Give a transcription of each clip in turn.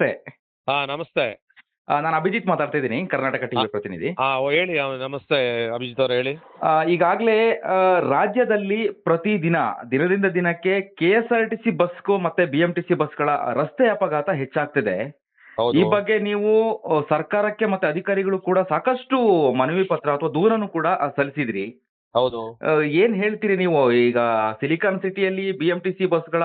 ನಮಸ್ತೆ. ಹಾ ನಮಸ್ತೆ. ನಾನು ಅಭಿಜಿತ್ ಮಾತಾಡ್ತಾ ಇದ್ದೀನಿ ಕರ್ನಾಟಕ ಟಿವಿ ಪ್ರತಿನಿಧಿ. ಹಾ ಓ, ಹೇಳಿ ಆ, ನಮಸ್ತೆ ಅಭಿಜಿತ್ ಅವ್ರು ಹೇಳಿ. ಈಗಾಗಲೇ ರಾಜ್ಯದಲ್ಲಿ ಪ್ರತಿದಿನ ದಿನದಿಂದ ದಿನಕ್ಕೆ K S R T C ಬಸ್ಗೂ ಮತ್ತೆ ಬಿ ಎಂ ಟಿ ಸಿ ಬಸ್ಗಳ ರಸ್ತೆ ಅಪಘಾತ ಹೆಚ್ಚಾಗ್ತಿದೆ. ಈ ಬಗ್ಗೆ ನೀವು ಆ, ಸರ್ಕಾರಕ್ಕೆ ಮತ್ತೆ ಅಧಿಕಾರಿಗಳು ಕೂಡ ಸಾಕಷ್ಟು ಮನವಿ ಪತ್ರ ಅಥವಾ ದೂರನ್ನು ಕೂಡ ಆ, ಸಲ್ಲಿಸಿದ್ರಿ. ಹೌದು. ಆ, ಏನ್ ಹೇಳ್ತೀರಿ ನೀವು? ಈಗ ಸಿಲಿಕಾನ್ ಸಿಟಿಯಲ್ಲಿ ಬಿ ಎಂ ಟಿ ಸಿ ಬಸ್ಗಳ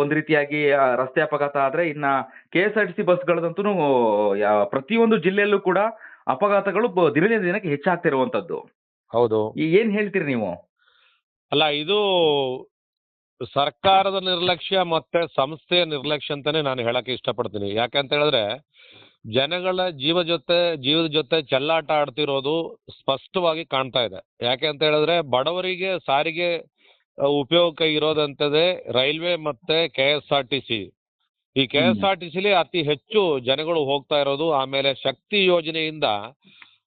ಒಂದು ರೀತಿಯಾಗಿ ರಸ್ತೆ ಅಪಘಾತ ಆದ್ರೆ ಇನ್ನ K S R T C ಬಸ್ಗಳದಂತೂ ಪ್ರತಿಯೊಂದು ಜಿಲ್ಲೆಯಲ್ಲೂ ಕೂಡ ಅಪಘಾತಗಳು ದಿನದಿಂದ ದಿನಕ್ಕೆ ಹೆಚ್ಚಾಗ್ತಿರುವಂತದ್ದು. ಹೌದು. ಈ ಏನ್ ಹೇಳ್ತೀರಿ ನೀವು? ಅಲ್ಲ ಇದು ಸರ್ಕಾರದ ನಿರ್ಲಕ್ಷ್ಯ ಮತ್ತೆ ಸಂಸ್ಥೆಯ ನಿರ್ಲಕ್ಷ್ಯ ಅಂತಾನೆ ನಾನು ಹೇಳಕ್ಕೆ ಇಷ್ಟಪಡ್ತೀನಿ. ಯಾಕಂತ ಹೇಳಿದ್ರೆ ಜನಗಳ ಜೀವ ಜೊತೆ ಜೀವದ ಜೊತೆ ಚೆಲ್ಲಾಟ ಆಡ್ತಿರೋದು ಸ್ಪಷ್ಟವಾಗಿ ಕಾಣ್ತಾ ಇದೆ. ಯಾಕೆ ಅಂತ ಹೇಳಿದ್ರೆ ಬಡವರಿಗೆ ಸಾರಿಗೆ ಉಪಯೋಗಕ್ಕೆ ಇರೋದಂತದೇ ರೈಲ್ವೆ ಮತ್ತೆ K S R T C ಈ ಕೆ ಎಸ್ ಆರ್ ಟಿ ಸಿಲಿ ಅತಿ ಹೆಚ್ಚು ಜನಗಳು ಹೋಗ್ತಾ ಇರೋದು ಆಮೇಲೆ ಶಕ್ತಿ ಯೋಜನೆಯಿಂದ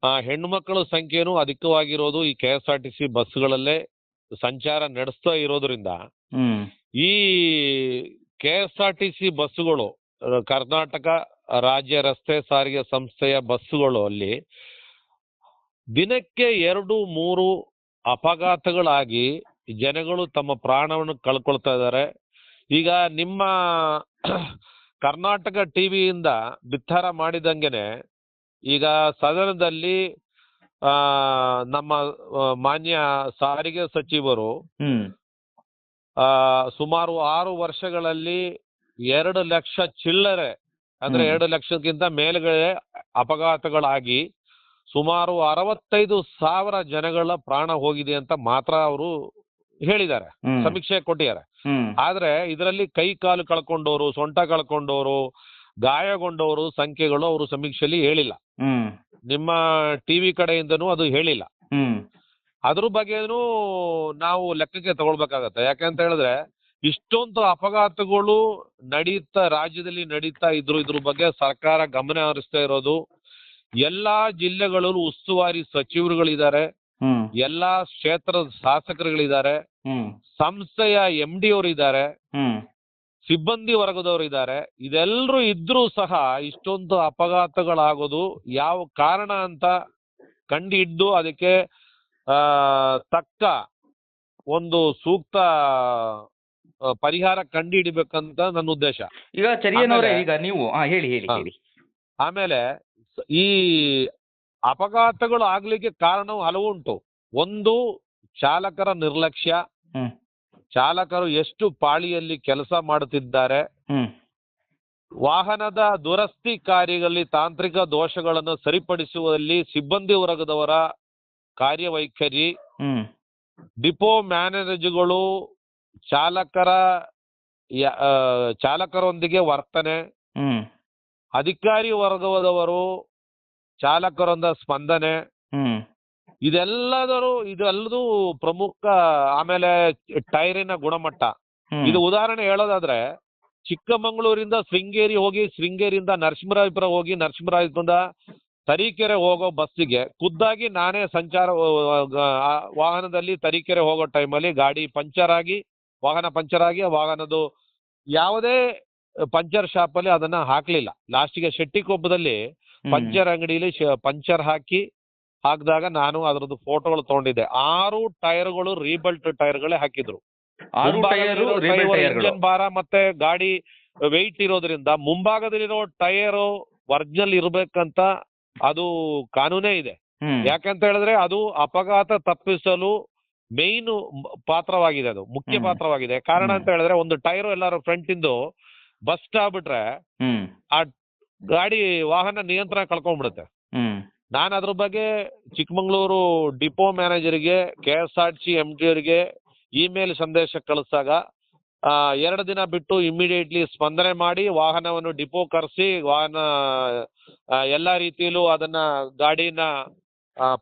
ಆ, ಹೆಣ್ಮಕ್ಳ ಸಂಖ್ಯೆನೂ ಅಧಿಕವಾಗಿರೋದು ಈ K S R T C ಬಸ್ಗಳಲ್ಲೇ ಸಂಚಾರ ನಡೆಸ್ತಾ ಇರೋದ್ರಿಂದ. ಈ K S R T C ಬಸ್ಸುಗಳು ಕರ್ನಾಟಕ ರಾಜ್ಯ ರಸ್ತೆ ಸಾರಿಗೆ ಸಂಸ್ಥೆಯ ಬಸ್ಸುಗಳು ಅಲ್ಲಿ ದಿನಕ್ಕೆ ಎರಡು ಮೂರು ಅಪಘಾತಗಳಾಗಿ ಜನಗಳು ತಮ್ಮ ಪ್ರಾಣವನ್ನು ಕಳ್ಕೊಳ್ತಾ ಇದ್ದಾರೆ ಈಗ ನಿಮ್ಮ ಕರ್ನಾಟಕ ಟಿವಿಯಿಂದ ಬಿತ್ತರ ಮಾಡಿದಂಗೆನೆ ಈಗ ಸದನದಲ್ಲಿ ಆ, ನಮ್ಮ ಮಾನ್ಯ ಸಾರಿಗೆ ಸಚಿವರು ಸುಮಾರು ಆರು ವರ್ಷಗಳಲ್ಲಿ ಎರಡು ಲಕ್ಷ ಚಿಲ್ಲರೆ ಅಂದ್ರೆ. ಎರಡು ಲಕ್ಷಕ್ಕಿಂತ ಮೇಲ್ಗಡೆ ಅಪಘಾತಗಳಾಗಿ ಸುಮಾರು ಅರವತ್ತೈದು ಸಾವಿರ ಜನಗಳ ಪ್ರಾಣ ಹೋಗಿದೆ ಅಂತ ಮಾತ್ರ ಅವರು ಹೇಳಿದ್ದಾರೆ ಸಮೀಕ್ಷೆ ಕೊಟ್ಟಿದ್ದಾರೆ. ಆದ್ರೆ ಇದರಲ್ಲಿ ಕೈ ಕಾಲು ಕಳ್ಕೊಂಡವರು ಸೊಂಟ ಕಳ್ಕೊಂಡವರು ಗಾಯಗೊಂಡವರು ಸಂಖ್ಯೆಗಳು ಅವರು ಸಮೀಕ್ಷೆಯಲ್ಲಿ ಹೇಳಿಲ್ಲ. ನಿಮ್ಮ ಟಿವಿ ಕಡೆಯಿಂದನೂ ಅದು ಹೇಳಿಲ್ಲ. ಅದ್ರ ಬಗ್ಗೆನೂ ನಾವು ಲೆಕ್ಕಕ್ಕೆ ತಗೊಳ್ಬೇಕಾಗತ್ತೆ. ಯಾಕಂತ ಹೇಳಿದ್ರೆ ಇಷ್ಟೊಂದು ಅಪಘಾತಗಳು ನಡೀತಾ ರಾಜ್ಯದಲ್ಲಿ ನಡೀತಾ ಇದ್ರು ಇದ್ರ ಬಗ್ಗೆ ಸರ್ಕಾರ ಗಮನ ಹರಿಸ್ತಾ ಇರೋದು. ಎಲ್ಲಾ ಜಿಲ್ಲೆಗಳಲ್ಲೂ ಉಸ್ತುವಾರಿ ಸಚಿವರುಗಳಿದ್ದಾರೆ. ಎಲ್ಲಾ ಕ್ಷೇತ್ರದ ಶಾಸಕರುಗಳಿದ್ದಾರೆ. ಹ್ಮ್. ಸಂಸ್ಥೆಯ ಎಂ ಡಿ ಅವರು ಇದ್ದಾರೆ. ಹ್ಮ್. ಸಿಬ್ಬಂದಿ ವರ್ಗದವರು ಇದ್ದಾರೆ. ಇದೆಲ್ಲರೂ ಇದ್ರೂ ಸಹ ಇಷ್ಟೊಂದು ಅಪಘಾತಗಳಾಗೋದು ಯಾವ ಕಾರಣ ಅಂತ ಕಂಡು ಅದಕ್ಕೆ ಆ, ತಕ್ಕ ಒಂದು ಸೂಕ್ತ ಪರಿಹಾರ ಕಂಡುಹಿಡಿಬೇಕಂತ ನನ್ನ ಉದ್ದೇಶ. ಈಗ ಚರಿಯನವರೇ ಈಗ ನೀವು. ಹೇಳಿ ಹೇಳಿ ಹೇಳಿ. ಆಮೇಲೆ ಈ ಅಪಘಾತಗಳು ಆಗ್ಲಿಕ್ಕೆ ಕಾರಣವು ಹಲವು ಉಂಟು. ಒಂದು ಚಾಲಕರ ನಿರ್ಲಕ್ಷ್ಯ. ಚಾಲಕರು ಎಷ್ಟು ಪಾಳಿಯಲ್ಲಿ ಕೆಲಸ ಮಾಡುತ್ತಿದ್ದಾರೆ. ವಾಹನದ ದುರಸ್ತಿ ಕಾರ್ಯಗಳಲ್ಲಿ ತಾಂತ್ರಿಕ ದೋಷಗಳನ್ನು ಸರಿಪಡಿಸುವಲ್ಲಿ ಸಿಬ್ಬಂದಿ ವರ್ಗದವರ ಕಾರ್ಯವೈಖರಿ. ಡಿಪೋ ಮ್ಯಾನೇಜರ್ಗಳು ಚಾಲಕರ ಚಾಲಕರೊಂದಿಗೆ ವರ್ತನೆ. ಅಧಿಕಾರಿ ವರ್ಗದವರು ಚಾಲಕರೊಂದ ಸ್ಪಂದನೆ. ಇದೆಲ್ಲದರು ಇದೆಲ್ಲದೂ ಪ್ರಮುಖ ಆಮೇಲೆ ಟೈರಿನ ಗುಣಮಟ್ಟ. ಇದು ಉದಾಹರಣೆ ಹೇಳೋದಾದ್ರೆ ಚಿಕ್ಕಮಗಳೂರಿಂದ ಶೃಂಗೇರಿ ಹೋಗಿ ಶೃಂಗೇರಿಯಿಂದ ನರಸಿಂಹರಾಜಪುರ ಹೋಗಿ ನರಸಿಂಹರಾಜಪುರದ ತರೀಕೆರೆ ಹೋಗೋ ಬಸ್ಸಿಗೆ ಖುದ್ದಾಗಿ ನಾನೇ ಸಂಚಾರ ವಾಹನದಲ್ಲಿ ತರೀಕೆರೆ ಹೋಗೋ ಟೈಮಲ್ಲಿ ಗಾಡಿ ಪಂಚರ್ ಆಗಿ ವಾಹನ ಪಂಚರ್ ಆಗಿ ವಾಹನದ್ದು ಯಾವುದೇ ಪಂಚರ್ ಶಾಪಲ್ಲಿ ಅದನ್ನ ಹಾಕ್ಲಿಲ್ಲ. ಲಾಸ್ಟಿಗೆ ಶೆಟ್ಟಿಕೊಪ್ಪದಲ್ಲಿ. ಪಂಚರ್ ಅಂಗಡಿಲಿ ಪಂಚರ್ ಹಾಕಿ ಹಾಕಿದಾಗ ನಾನು ಅದರದ್ದು ಫೋಟೋಗಳು ತಗೊಂಡಿದ್ದೆ. ಆರು ಟೈರ್ಗಳು ರೀಬಲ್ಟ್ ಟೈರ್ಗಳೇ ಹಾಕಿದ್ರು. ಇಂಜನ್ ಭಾರ ಮತ್ತೆ ಗಾಡಿ ವೆಯ್ಟ್ ಇರೋದ್ರಿಂದ ಮುಂಭಾಗದಲ್ಲಿರೋ ಟೈರ್ ಒರಿಜಿನಲ್ ಇರ್ಬೇಕಂತ ಅದು ಕಾನೂನೇ ಇದೆ. ಯಾಕೆಂತ ಹೇಳಿದ್ರೆ ಅದು ಅಪಘಾತ ತಪ್ಪಿಸಲು ಮೇನ್ ಪಾತ್ರವಾಗಿದೆ ಅದು ಮುಖ್ಯ ಪಾತ್ರವಾಗಿದೆ. ಕಾರಣ ಅಂತ ಹೇಳಿದ್ರೆ ಒಂದು ಟೈರ್ ಎಲ್ಲಾರು ಫ್ರಂಟ್ ಇಂದು ಬಸ್ಟ್ ಆಗ್ಬಿಟ್ರೆ ಹ್ಮ್. ಗಾಡಿ ವಾಹನ ನಿಯಂತ್ರಣ ಕಳ್ಕೊಂಡ್ಬಿಡುತ್ತೆ ನಾನು ಅದ್ರ ಬಗ್ಗೆ Chikkamagaluru depot ಮ್ಯಾನೇಜರ್ಗೆ K S R C M T ಅವರಿಗೆ ಇಮೇಲ್ ಸಂದೇಶ ಕಳಿಸಿದಾಗ ಎರಡು ದಿನ ಬಿಟ್ಟು ಇಮಿಡಿಯೇಟ್ಲಿ ಸ್ಪಂದನೆ ಮಾಡಿ ವಾಹನವನ್ನು ಡಿಪೋ ಕರೆಸಿ ವಾಹನ ಎಲ್ಲ ರೀತಿಯಲ್ಲೂ ಅದನ್ನ ಗಾಡಿನ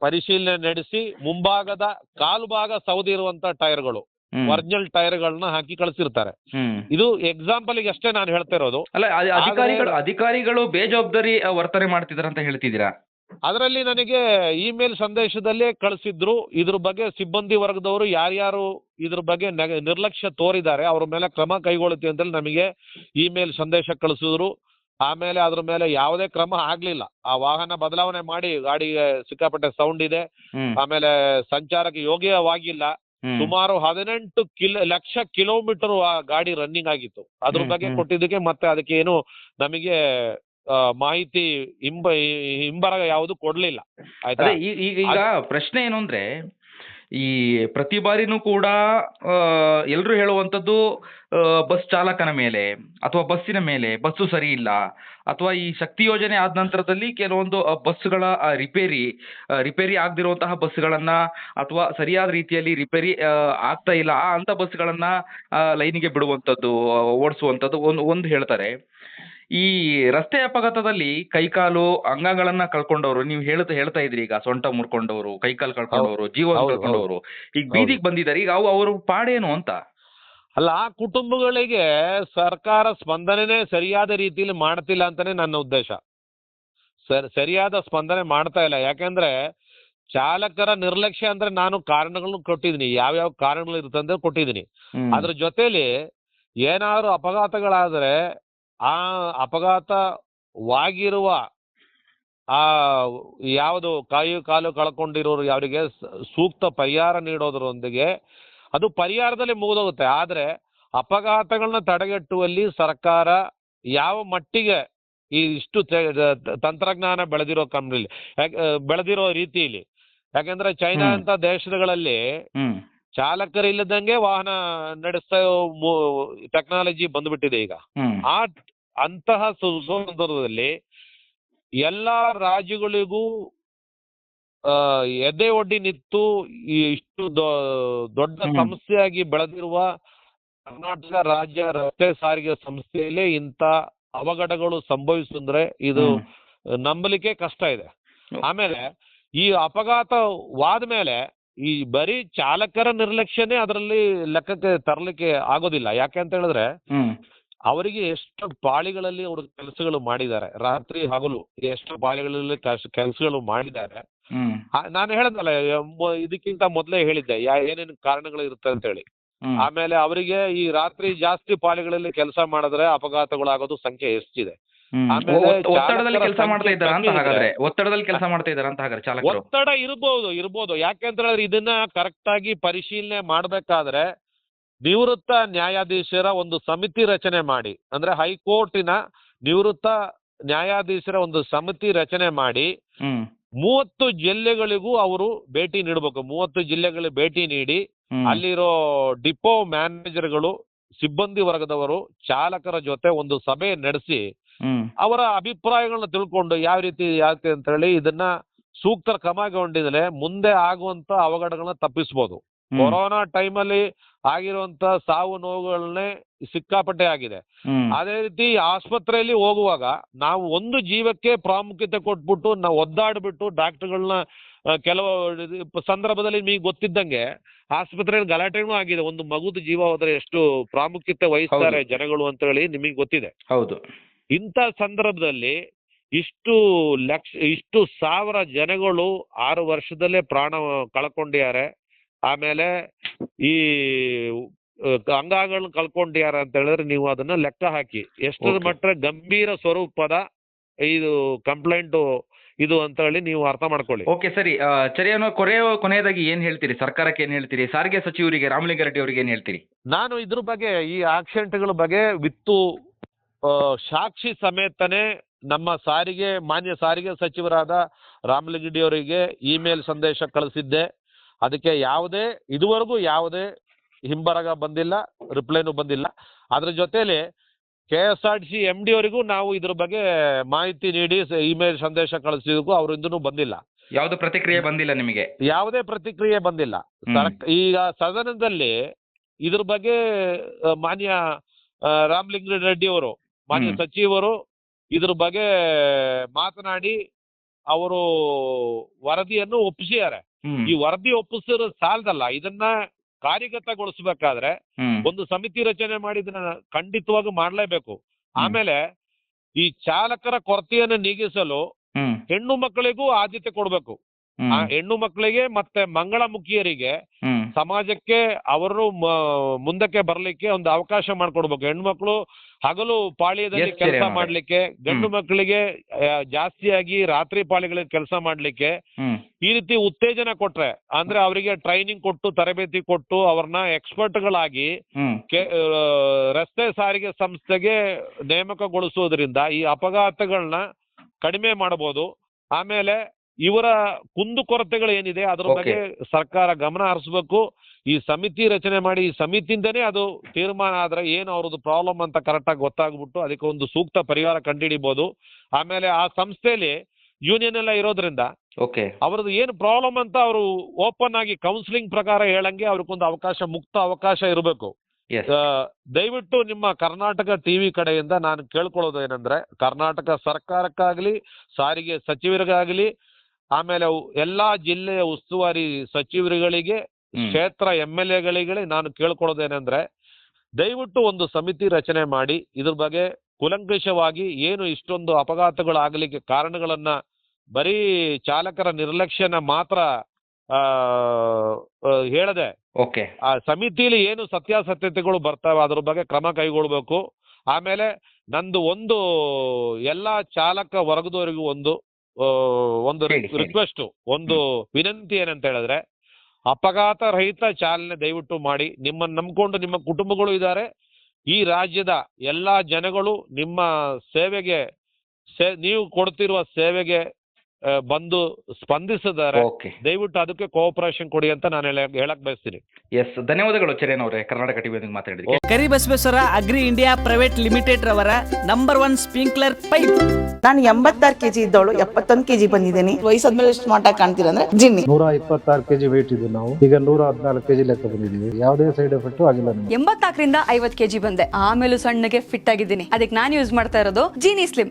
ಪರಿಶೀಲನೆ ನಡೆಸಿ ಮುಂಭಾಗದ ಕಾಲು ಭಾಗ ಸೌದಿರುವಂತ ಟೈರ್ಗಳು. ಒರಿಜಿನಲ್ ಟೈರ್ಗಳನ್ನ ಹಾಕಿ ಕಳಿಸಿರ್ತಾರೆ. ಇದು ಇದು ಎಕ್ಸಾಂಪಲ್ಗೆ ಅಷ್ಟೇ ನಾನು ಹೇಳ್ತಾ ಇರೋದು. ಅಲ್ಲ ಅದ್- ಅಧಿಕಾರಿಗಳು ಅಧಿಕಾರಿಗಳು ಬೇಜವಾಬ್ದಾರಿ ಆ, ವರ್ತನೆ ಮಾಡ್ತಿದಾರೆ ಅಂತ ಹೇಳ್ತಿದ್ದೀರಾ? ಅದರಲ್ಲಿ ನನಗೆ ಇಮೇಲ್ ಸಂದೇಶದಲ್ಲೇ ಕಳಿಸಿದ್ರು. ಇದ್ರ ಬಗ್ಗೆ ಸಿಬ್ಬಂದಿ ವರ್ಗದವರು ಯಾರ್ಯಾರು ಇದ್ರ ಬಗ್ಗೆ ನೆಗ- ನಿರ್ಲಕ್ಷ್ಯ ತೋರಿದ್ದಾರೆ ಅವ್ರ ಮೇಲೆ ಕ್ರಮ ಕೈಗೊಳ್ಳುತ್ತೀವಿ ಅಂತೇಳಿ ನಮಗೆ ಇಮೇಲ್ ಸಂದೇಶ ಕಳಿಸಿದ್ರು. ಆಮೇಲೆ ಅದ್ರ ಮೇಲೆ ಯಾವುದೇ ಕ್ರಮ ಆಗ್ಲಿಲ್ಲ. ಆ ವಾಹನ ಬದಲಾವಣೆ ಮಾಡಿ ಗಾಡಿಗೆ ಸಿಕ್ಕಾಪಟ್ಟೆ ಸೌಂಡ್ ಇದೆ. ಹ್ಮ್. ಆಮೇಲೆ ಸಂಚಾರಕ್ಕೆ ಯೋಗ್ಯವಾಗಿಲ್ಲ. ಸುಮಾರು ಹದಿನೆಂಟು ಕಿಲೋ ಲಕ್ಷ ಕಿಲೋಮೀಟರ್ ಆ ಗಾಡಿ ರನ್ನಿಂಗ್ ಆಗಿತ್ತು. ಅದ್ರ ಬಗ್ಗೆ ಕೊಟ್ಟಿದ್ದಕ್ಕೆ ಮತ್ತೆ ಅದಕ್ಕೆ ಏನು ನಮಗೆ ಆ, ಮಾಹಿತಿ ಹಿಂಬ ಹಿಂಬರ ಯಾವುದು ಕೊಡ್ಲಿಲ್ಲ. ಆಯ್ತಾ? ಈಗ ಈಗ ಪ್ರಶ್ನೆ ಏನು ಅಂದ್ರೆ ಈ ಪ್ರತಿ ಬಾರಿನೂ ಕೂಡ ಎಲ್ಲರೂ ಹೇಳುವಂಥದ್ದು ಬಸ್ ಚಾಲಕನ ಮೇಲೆ ಅಥವಾ ಬಸ್ಸಿನ ಮೇಲೆ ಬಸ್ಸು ಸರಿ ಇಲ್ಲ ಅಥವಾ ಈ ಶಕ್ತಿ ಯೋಜನೆ ಆದ ನಂತರದಲ್ಲಿ ಕೆಲವೊಂದು ಬಸ್ಗಳ ರಿಪೇರಿ ರಿಪೇರಿ ಆಗದಿರುವಂತಹ ಬಸ್ಗಳನ್ನು ಅಥವಾ ಸರಿಯಾದ ರೀತಿಯಲ್ಲಿ ರಿಪೇರಿ ಆಗ್ತಾ ಇಲ್ಲ ಅಂತ ಬಸ್ಗಳನ್ನ ಆ, ಲೈನಿಗೆ ಬಿಡುವಂಥದ್ದು ಓಡಿಸುವಂಥದ್ದು ಒಂದು ಒಂದು ಹೇಳ್ತಾರೆ. ಈ ರಸ್ತೆ ಅಪಘಾತದಲ್ಲಿ ಕೈಕಾಲು ಅಂಗಗಳನ್ನ ಕಳ್ಕೊಂಡವರು ನೀವು ಹೇಳ್ತಾ ಹೇಳ್ತಾ ಇದ್ರಿ ಈಗ ಸೊಂಟ ಮುರ್ಕೊಂಡವರು ಕೈಕಾಲು ಕಳ್ಕೊಂಡವರು ಜೀವ. ಕಳ್ಕೊಂಡವರು. ಈಗ ಬೀದಿಗೆ ಬಂದಿದ್ದಾರೆ ಈಗ ಅವು ಅವ್ರ ಪಾಡೇನು ಅಂತ? ಅಲ್ಲ ಆ ಕುಟುಂಬಗಳಿಗೆ ಸರ್ಕಾರ ಸ್ಪಂದನೆ ಸರಿಯಾದ ರೀತಿಯಲ್ಲಿ ಮಾಡ್ತಿಲ್ಲ ಅಂತಾನೆ ನನ್ನ ಉದ್ದೇಶ. ಸರ್ ಸರಿಯಾದ ಸ್ಪಂದನೆ ಮಾಡ್ತಾ ಇಲ್ಲ. ಯಾಕೆಂದ್ರೆ ಚಾಲಕರ ನಿರ್ಲಕ್ಷ್ಯ ಅಂದ್ರೆ ನಾನು ಕಾರಣಗಳನ್ನು ಕೊಟ್ಟಿದ್ದೀನಿ. ಯಾವ್ಯಾವ ಕಾರಣಗಳು ಇರುತ್ತೆ ಅಂದ್ರೆ ಕೊಟ್ಟಿದ್ದೀನಿ. ಅದ್ರ ಜೊತೆಲಿ ಏನಾದ್ರು ಅಪಘಾತಗಳಾದ್ರೆ ಆ ಅಪಘಾತವಾಗಿರುವ ಆ ಯಾವುದು ಕಾಯಿ ಕಾಲು ಕಳ್ಕೊಂಡಿರೋರು ಅವರಿಗೆ ಸೂಕ್ತ ಪರಿಹಾರ ನೀಡೋದ್ರೊಂದಿಗೆ ಅದು ಪರಿಹಾರದಲ್ಲಿ ಮುಗಿದೋಗುತ್ತೆ. ಆದರೆ ಅಪಘಾತಗಳನ್ನ ತಡೆಗಟ್ಟುವಲ್ಲಿ ಸರ್ಕಾರ ಯಾವ ಮಟ್ಟಿಗೆ ಈ ಇಷ್ಟು ತಂತ್ರಜ್ಞಾನ ಬೆಳೆದಿರೋ ಕಂಪ್ನಿಲಿ ಬೆಳೆದಿರೋ ರೀತಿಯಲ್ಲಿ ಯಾಕೆಂದ್ರೆ ಚೈನಾ ಅಂತ ದೇಶಗಳಲ್ಲಿ ಚಾಲಕರಿಲ್ಲದಂಗೆ ವಾಹನ ನಡೆಸ್ತಾ ಟೆಕ್ನಾಲಜಿ ಬಂದ್ಬಿಟ್ಟಿದೆ ಈಗ. ಆ ಅಂತಹ ಸಂದರ್ಭದಲ್ಲಿ ಎಲ್ಲಾ ರಾಜ್ಯಗಳಿಗೂ ಎದೆ ಒಡ್ಡಿ ನಿಂತು ಇಷ್ಟು ದೊ- ದೊಡ್ಡ ಸಮಸ್ಯೆಯಾಗಿ ಬೆಳೆದಿರುವ ಕರ್ನಾಟಕ ರಾಜ್ಯ ರಸ್ತೆ ಸಾರಿಗೆ ಸಂಸ್ಥೆಯಲ್ಲಿ ಇಂಥ ಅವಘಡಗಳು ಸಂಭವಿಸಿದ್ರೆ ಇದು. ನಂಬಲಿಕ್ಕೆ ಕಷ್ಟ ಇದೆ. ಆಮೇಲೆ ಈ ಅಪಘಾತವಾದ ಮೇಲೆ ಈ ಬರೀ ಚಾಲಕರ ನಿರ್ಲಕ್ಷ್ಯನೇ ಅದರಲ್ಲಿ ಲೆಕ್ಕಕ್ಕೆ ತರಲಿಕ್ಕೆ ಆಗೋದಿಲ್ಲ. ಯಾಕೆ ಅಂತ ಹೇಳಿದ್ರೆ ಅವರಿಗೆ ಎಷ್ಟು ಪಾಳಿಗಳಲ್ಲಿ ಅವರು ಕೆಲಸಗಳು ಮಾಡಿದ್ದಾರೆ. ರಾತ್ರಿ ಹಗಲು ಎಷ್ಟು ಪಾಳಿಗಳಲ್ಲಿ ಕೆಲಸಗಳು ಮಾಡಿದ್ದಾರೆ. ನಾನು ಹೇಳಿದ್ನಲ್ಲ ಇದಕ್ಕಿಂತ ಮೊದಲೇ ಹೇಳಿದ್ದೆ ಯಾ ಏನೇನು ಕಾರಣಗಳು ಇರುತ್ತೆ ಅಂತ ಹೇಳಿ. ಆಮೇಲೆ ಅವರಿಗೆ ಈ ರಾತ್ರಿ ಜಾಸ್ತಿ ಪಾಳಿಗಳಲ್ಲಿ ಕೆಲಸ ಮಾಡಿದ್ರೆ ಅಪಘಾತಗಳಾಗೋದು ಸಂಖ್ಯೆ ಎಷ್ಟಿದೆ ಒತ್ತಡದಲ್ಲಿ ಕೆಲಸ ಮಾಡ್ತಾ ಅಂತ ಹಾಗಾದ್ರೆ? ಒತ್ತಡದಲ್ಲಿ ಕೆಲಸ ಮಾಡ್ತಾ ಇದ್ದಾರ ಅಂತ ಹಾಗಾದ್ರೆ ಚಾಲಕರು? ಒತ್ತಡ ಇರಬಹುದು ಇರಬಹುದು ಯಾಕೆಂದ್ರೆ ಹೇಳಿದ್ರೆ ಇದನ್ನ ಕರೆಕ್ಟ್ ಆಗಿ ಪರಿಶೀಲನೆ ಮಾಡ್ಬೇಕಾದ್ರೆ ನಿವೃತ್ತ ನ್ಯಾಯಾಧೀಶರ ಒಂದು ಸಮಿತಿ ರಚನೆ ಮಾಡಿ. ಅಂದ್ರೆ ಹೈಕೋರ್ಟಿನ ನಿವೃತ್ತ ನ್ಯಾಯಾಧೀಶರ ಒಂದು ಸಮಿತಿ ರಚನೆ ಮಾಡಿ ಮೂವತ್ತು ಜಿಲ್ಲೆಗಳಿಗೂ ಅವರು ಭೇಟಿ ನೀಡಬೇಕು. ಮೂವತ್ತು ಜಿಲ್ಲೆಗಳಿಗೆ ಭೇಟಿ ನೀಡಿ ಅಲ್ಲಿರೋ ಡಿಪೋ ಮ್ಯಾನೇಜರ್ಗಳು ಸಿಬ್ಬಂದಿ ವರ್ಗದವರು ಚಾಲಕರ ಜೊತೆ ಒಂದು ಸಭೆ ನಡೆಸಿ ಅವರ ಅಭಿಪ್ರಾಯಗಳನ್ನ ತಿಳ್ಕೊಂಡು ಯಾವ ರೀತಿ ಯಾಕೆ ಅಂತ ಹೇಳಿ ಇದನ್ನ ಸೂಕ್ತ ಕ್ರಮಗೊಂಡಿದ್ರೆ ಮುಂದೆ ಆಗುವಂತ ಅವಘಡಗಳನ್ನ ತಪ್ಪಿಸ್ಬೋದು. ಕೊರೋನಾ ಟೈಮಲ್ಲಿ ಆಗಿರುವಂತ ಸಾವು ನೋವುಗಳನ್ನೇ ಸಿಕ್ಕಾಪಟ್ಟೆ ಆಗಿದೆ. ಅದೇ ರೀತಿ ಆಸ್ಪತ್ರೆಯಲ್ಲಿ ಹೋಗುವಾಗ ನಾವು ಒಂದು ಜೀವಕ್ಕೆ ಪ್ರಾಮುಖ್ಯತೆ ಕೊಟ್ಬಿಟ್ಟು ನಾವು ಒದ್ದಾಡ್ಬಿಟ್ಟು ಡಾಕ್ಟರ್ಗಳನ್ನ ಕೆಲವು ಸಂದರ್ಭದಲ್ಲಿ ನಿಮಗೆ ಗೊತ್ತಿದ್ದಂಗೆ ಆಸ್ಪತ್ರೆಯಲ್ಲಿ ಗಲಾಟೆನೂ ಆಗಿದೆ. ಒಂದು ಮಗುದ ಜೀವ ಹೋದ್ರೆ ಎಷ್ಟು ಪ್ರಾಮುಖ್ಯತೆ ವಹಿಸ್ತಾರೆ ಜನಗಳು ಅಂತ ಹೇಳಿ ನಿಮಗೆ ಗೊತ್ತಿದೆ. ಹೌದು. ಇಂಥ ಸಂದರ್ಭದಲ್ಲಿ ಇಷ್ಟು ಲಕ್ಷ ಇಷ್ಟು ಸಾವಿರ ಜನಗಳು ಆರು ವರ್ಷದಲ್ಲೇ ಪ್ರಾಣ ಕಳ್ಕೊಂಡಿದ್ದಾರೆ. ಆಮೇಲೆ ಈ ಅಂಗಾಗಳನ್ನ ಕಳ್ಕೊಂಡಿದ್ದಾರೆ ಅಂತ ಹೇಳಿದ್ರೆ ನೀವು ಅದನ್ನ ಲೆಕ್ಕ ಹಾಕಿ. ಎಷ್ಟರ. ಮಟ್ಟ ಗಂಭೀರ ಸ್ವರೂಪದ ಇದು ಕಂಪ್ಲೇಂಟ್ ಇದು ಅಂತ ಹೇಳಿ ನೀವು ಅರ್ಥ ಮಾಡ್ಕೊಳ್ಳಿ. ಓಕೆ ಸರಿ. ಚರಿ ಅನ್ನೋ ಕೊರೆಯ ಕೊನೆಯದಾಗಿ ಏನ್ ಹೇಳ್ತೀರಿ? ಸರ್ಕಾರಕ್ಕೆ ಏನ್ ಹೇಳ್ತೀರಿ? ಸಾರಿಗೆ ಸಚಿವರಿಗೆ ರಾಮಲಿಂಗಾರೆಡ್ಡಿ ಅವರಿಗೆ ಏನ್ ಹೇಳ್ತೀರಿ? ನಾನು ಇದ್ರ ಬಗ್ಗೆ ಈ ಆಕ್ಸಿಡೆಂಟ್ಗಳ ಬಗ್ಗೆ ವಿತ್ತು ಸಾಕ್ಷಿ ಸಮೇತನೆ ನಮ್ಮ ಸಾರಿಗೆ ಮಾನ್ಯ ಸಾರಿಗೆ ಸಚಿವರಾದ ರಾಮಲಿಂಗಡಿ ಅವರಿಗೆ ಇಮೇಲ್ ಸಂದೇಶ ಕಳಿಸಿದ್ದೆ. ಅದಕ್ಕೆ ಯಾವುದೇ ಇದುವರೆಗೂ ಯಾವುದೇ ಹಿಂಬರಗ ಬಂದಿಲ್ಲ ರಿಪ್ಲೈನು ಬಂದಿಲ್ಲ. ಅದ್ರ ಜೊತೆಯಲ್ಲಿ K S R T C M D ಅವರಿಗೂ ನಾವು ಇದ್ರ ಬಗ್ಗೆ ಮಾಹಿತಿ ನೀಡಿ ಇಮೇಲ್ ಸಂದೇಶ ಕಳಿಸಿದಕ್ಕೂ ಅವರಿಂದನೂ ಬಂದಿಲ್ಲ. ಯಾವ್ದು ಪ್ರತಿಕ್ರಿಯೆ ಬಂದಿಲ್ಲ ನಿಮಗೆ? ಯಾವುದೇ ಪ್ರತಿಕ್ರಿಯೆ ಬಂದಿಲ್ಲ. ಈಗ ಸದನದಲ್ಲಿ ಇದ್ರ ಬಗ್ಗೆ ಮಾನ್ಯ ರಾಮಲಿಂಗ ರೆಡ್ಡಿ ಅವರು ಮಾನ್ಯ. ಸಚಿವರು ಇದ್ರ ಬಗ್ಗೆ ಮಾತನಾಡಿ ಅವರು ವರದಿಯನ್ನು ಒಪ್ಪಿಸಿದ್ದಾರೆ. ಈ ವರದಿ ಒಪ್ಪಿಸಿರೋ ಸಾಲದಲ್ಲ ಇದನ್ನ ಕಾರ್ಯಗತಗೊಳಿಸಬೇಕಾದ್ರೆ ಒಂದು ಸಮಿತಿ ರಚನೆ ಮಾಡಿ ಇದನ್ನ ಖಂಡಿತವಾಗಿ ಮಾಡಲೇಬೇಕು. ಆಮೇಲೆ ಈ ಚಾಲಕರ ಕೊರತೆಯನ್ನು ನೀಗಿಸಲು. ಹೆಣ್ಣು ಮಕ್ಕಳಿಗೂ ಆದ್ಯತೆ ಕೊಡಬೇಕು. ಆ ಹೆಣ್ಣು ಮಕ್ಕಳಿಗೆ ಮತ್ತೆ ಮಂಗಳ ಮುಖಿಯರಿಗೆ ಸಮಾಜಕ್ಕೆ ಅವರು ಮುಂದಕ್ಕೆ ಬರ್ಲಿಕ್ಕೆ ಒಂದು ಅವಕಾಶ ಮಾಡ್ಕೊಡ್ಬೇಕು. ಮಕ್ಕಳು ಹಗಲು ಪಾಳ್ಯದಲ್ಲಿ ಕೆಲಸ ಮಾಡ್ಲಿಕ್ಕೆ ಗಂಡು ಮಕ್ಕಳಿಗೆ ಜಾಸ್ತಿಯಾಗಿ ರಾತ್ರಿ ಪಾಳಿಗಳಿಗೆ ಕೆಲಸ ಮಾಡ್ಲಿಕ್ಕೆ ಈ ರೀತಿ ಉತ್ತೇಜನ ಕೊಟ್ರೆ ಅಂದ್ರೆ ಅವರಿಗೆ ಟ್ರೈನಿಂಗ್ ಕೊಟ್ಟು ತರಬೇತಿ ಕೊಟ್ಟು ಅವ್ರನ್ನ ಎಕ್ಸ್ಪರ್ಟ್ಗಳಾಗಿ ರಸ್ತೆ ಸಾರಿಗೆ ಸಂಸ್ಥೆಗೆ ನೇಮಕಗೊಳಿಸೋದ್ರಿಂದ ಈ ಅಪಘಾತಗಳನ್ನ ಕಡಿಮೆ ಮಾಡಬಹುದು ಆಮೇಲೆ ಇವರ ಕುಂದುಕೊರತೆಗಳು ಏನಿದೆ ಅದರ ಬಗ್ಗೆ ಸರ್ಕಾರ ಗಮನ ಹರಿಸಬೇಕು. ಈ ಸಮಿತಿ ರಚನೆ ಮಾಡಿ ಈ ಸಮಿತಿಯಿಂದನೇ ಅದು ತೀರ್ಮಾನ ಆದ್ರೆ ಏನು ಅವ್ರದ್ದು ಪ್ರಾಬ್ಲಮ್ ಅಂತ ಕರೆಕ್ಟಾಗಿ ಗೊತ್ತಾಗ್ಬಿಟ್ಟು ಅದಕ್ಕೆ ಒಂದು ಸೂಕ್ತ ಪರಿಹಾರ ಕಂಡುಹಿಡಿಬಹುದು ಆಮೇಲೆ ಆ ಸಂಸ್ಥೆಯಲ್ಲಿ ಯೂನಿಯನ್ ಎಲ್ಲ ಇರೋದ್ರಿಂದ ಓಕೆ ಅವ್ರದ್ದು ಏನು ಪ್ರಾಬ್ಲಮ್ ಅಂತ ಅವರು ಓಪನ್ ಆಗಿ ಕೌನ್ಸಿಲಿಂಗ್ ಪ್ರಕಾರ ಹೇಳಂಗೆ ಅವ್ರಿಗೊಂದು ಅವಕಾಶ ಮುಕ್ತ ಅವಕಾಶ ಇರಬೇಕು. ದಯವಿಟ್ಟು ನಿಮ್ಮ ಕರ್ನಾಟಕ ಟಿವಿ ಕಡೆಯಿಂದ ನಾನು ಕೇಳ್ಕೊಳ್ಳೋದು ಏನಂದ್ರೆ ಕರ್ನಾಟಕ ಸರ್ಕಾರಕ್ಕಾಗಲಿ ಸಾರಿಗೆ ಸಚಿವರಿಗಾಗಲಿ ಆಮೇಲೆ ಎಲ್ಲಾ ಜಿಲ್ಲೆಯ ಉಸ್ತುವಾರಿ ಸಚಿವರುಗಳಿಗೆ ಕ್ಷೇತ್ರ ಎಂ ಎಲ್ ಎಗಳಿಗೆ ನಾನು ಕೇಳ್ಕೊಳ್ಳೋದೇನೆಂದ್ರೆ ದಯವಿಟ್ಟು ಒಂದು ಸಮಿತಿ ರಚನೆ ಮಾಡಿ ಇದ್ರ ಬಗ್ಗೆ ಕುಲಂಕಷವಾಗಿ ಏನು ಇಷ್ಟೊಂದು ಅಪಘಾತಗಳು ಆಗಲಿಕ್ಕೆ ಕಾರಣಗಳನ್ನ ಬರೀ ಚಾಲಕರ ನಿರ್ಲಕ್ಷ್ಯನ ಮಾತ್ರ ಆ, ಹೇಳದೆ ಓಕೆ. ಆ ಸಮಿತಿಲಿ ಏನು ಸತ್ಯಾಸತ್ಯತೆಗಳು ಬರ್ತವೆ ಅದ್ರ ಬಗ್ಗೆ ಕ್ರಮ ಕೈಗೊಳ್ಬೇಕು. ಆಮೇಲೆ ನಂದು ಒಂದು ಎಲ್ಲಾ ಚಾಲಕ ವರ್ಗದವರಿಗೂ ಒಂದು ಒಂದು. ರಿಕ್ವೆಸ್ಟ್ ಒಂದು ವಿನಂತಿ ಏನಂತ ಹೇಳಿದ್ರೆ ಅಪಘಾತ ರಹಿತ ಚಾಲನೆ ದಯವಿಟ್ಟು ಮಾಡಿ ನಿಮ್ಮನ್ನು ನಂಬಿಕೊಂಡು ನಿಮ್ಮ ಕುಟುಂಬಗಳು ಇದ್ದಾರೆ ಈ ರಾಜ್ಯದ ಎಲ್ಲಾ ಜನಗಳು ನಿಮ್ಮ ಸೇವೆಗೆ ಸೇ- ನೀವು ಕೊಡ್ತಿರುವ ಸೇವೆಗೆ ಬಂದು ಸ್ಪಂದಿಸಿದ್ದಾರೆ. ಓಕೆ. ದಯವಿಟ್ಟು ಅದಕ್ಕೆ ಕೋಆಪರೇಷನ್ ಕೊಡಿ ಅಂತ ನಾನು ಹೇಳಕ್ ಹೇಳಕ್ ಬಯಸ್ತೀನಿ. ಎಸ್ ಧನ್ಯವಾದಗಳು ಚರಣ್ ಅವರೇ Karnataka TV Kari Basaveshwara agri India private limited ರವರ ನಂಬರ್ ಒನ್ ಸ್ಪ್ರಿಂಕ್ಲರ್ ಪೈಪ್ ನಾನು ಎಂಬತ್ತಾರು ಕೆಜಿ ಇದ್ದವಳು ಎಪ್ಪತ್ತೊಂದು ಕೆಜಿ ಬಂದಿದ್ದೀನಿ. ವಯಸ್ಸಾದ್ಮೇಲೆ ಎಷ್ಟು ಮಾಟ ಕಾಣ್ತೀರಾ ಅಂದ್ರೆ ಜಿನ್ನಿ. ನೂರ ಇಪ್ಪತ್ತಾರು ಕೆಜಿ ವೆಯ್ಟ್ ಇದ್ದು ನಾವು. ಈಗ ನೂರ ಹದಿನಾಲ್ಕು ಕೆಜಿ ಲೆಕ್ಕ ಬಂದಿದ್ದೀವಿ. ಯಾವುದೇ ಸೈಡ್ ಎಫೆಕ್ಟ್ ಆಗಿಲ್ಲ ಎಂಬತ್ತಾಕರಿಂದ ಎಂಬತ್ನಾಲ್ಕರಿಂದ ಐವತ್ ಕೆಜಿ ಬಂದೆ. ಆಮೇಲೆ ಸಣ್ಣಗೆ ಫಿಟ್ ಆಗಿದ್ದೀನಿ. ಅದಕ್ಕೆ ನಾನು ಯೂಸ್ ಮಾಡ್ತಾ ಇರೋದು ಜೀನಿ ಸ್ಲಿಮ್